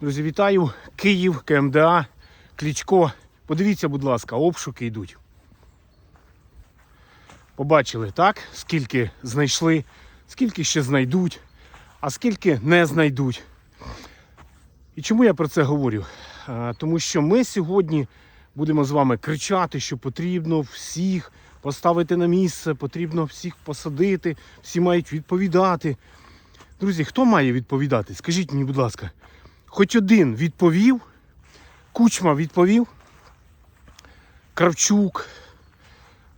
Друзі, вітаю! Київ, КМДА, Клічко. Подивіться, будь ласка, обшуки йдуть. Побачили, так? Скільки знайшли, скільки ще знайдуть, а скільки не знайдуть. І чому я про це говорю? Тому що ми сьогодні будемо з вами кричати, що потрібно всіх поставити на місце, потрібно всіх посадити, всі мають відповідати. Друзі, хто має відповідати? Скажіть мені, будь ласка, хоч один відповів, Кучма відповів, Кравчук,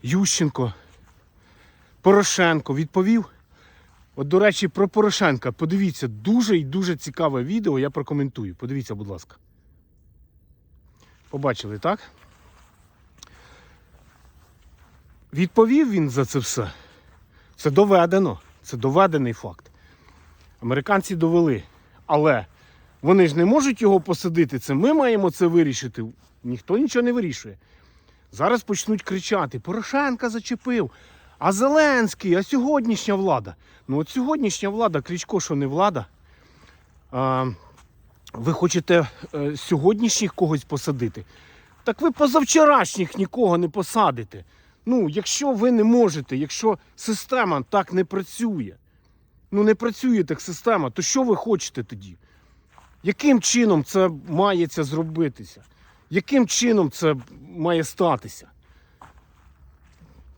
Ющенко, Порошенко відповів. От, до речі, про Порошенка. Подивіться, дуже і дуже цікаве відео, я прокоментую. Подивіться, будь ласка. Побачили, так? Відповів він за це все. Це доведено. Це доведений факт. Американці довели. Але вони ж не можуть його посадити. Це ми маємо це вирішити. Ніхто нічого не вирішує. Зараз почнуть кричати: Порошенка зачепив, а Зеленський, а сьогоднішня влада. Ну от сьогоднішня влада, Кличко, що не влада. А, ви хочете е, сьогоднішніх когось посадити? Так ви позавчорашніх нікого не посадите. Ну, якщо ви не можете, якщо система так не працює, ну не працює так система, то що ви хочете тоді? Яким чином це має це зробитися? Яким чином це має статися?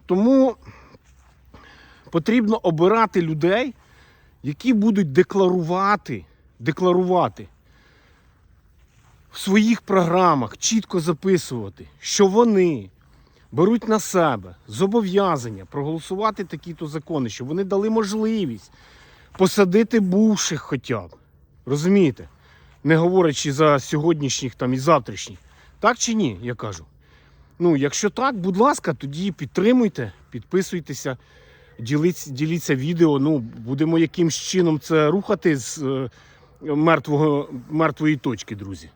Тому потрібно обирати людей, які будуть декларувати, декларувати в своїх програмах, чітко записувати, що вони беруть на себе зобов'язання проголосувати такі-то закони, щоб вони дали можливість посадити бувших хоча б. Розумієте? Не говорячи за сьогоднішніх там і завтрашніх. Так чи ні, я кажу. Ну, якщо так, будь ласка, тоді підтримуйте, підписуйтеся, діліться, діліться відео. Ну, будемо якимсь чином це рухати з е, мертвого, мертвої точки, друзі.